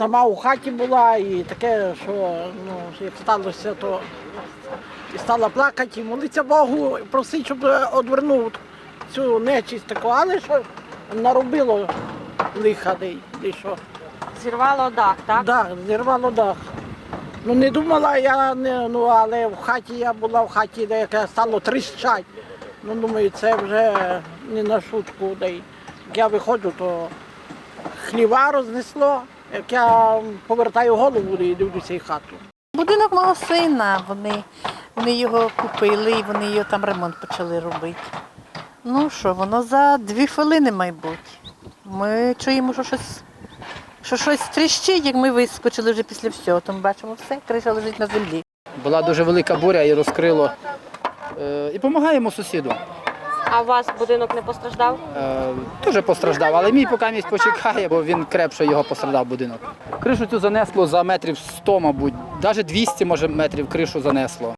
сама у хаті була і таке, що ну, як сталося, то і стала плакати і молитися Богу, і просити, щоб одвернув цю нечисть таку, але що наробило лиха що. Зірвало дах, так? Так, зірвало дах. Ну не думала я, не, ну але в хаті я була в хаті, де яке стало тріщать. Ну думаю, це вже не на шутку. Де. Як я виходжу, то хліва рознесло. Як я повертаю голову і дивлюся і хату. Будинок мого сина, вони, вони його купили і вони його там ремонт почали робити. Ну що, воно за дві хвилини, мабуть. Ми чуємо, що щось, що щось тріщить, як ми вискочили вже після всього. То ми бачимо все, криша лежить на землі. Була дуже велика буря і розкрило. Е, І допомагаємо сусіду. А у вас будинок не постраждав? Е, Дуже постраждав, але мій поки місць почекає, бо він крепше його постраждав будинок. Кришу цю занесло за метрів 100, мабуть, навіть 200 може метрів кришу занесло.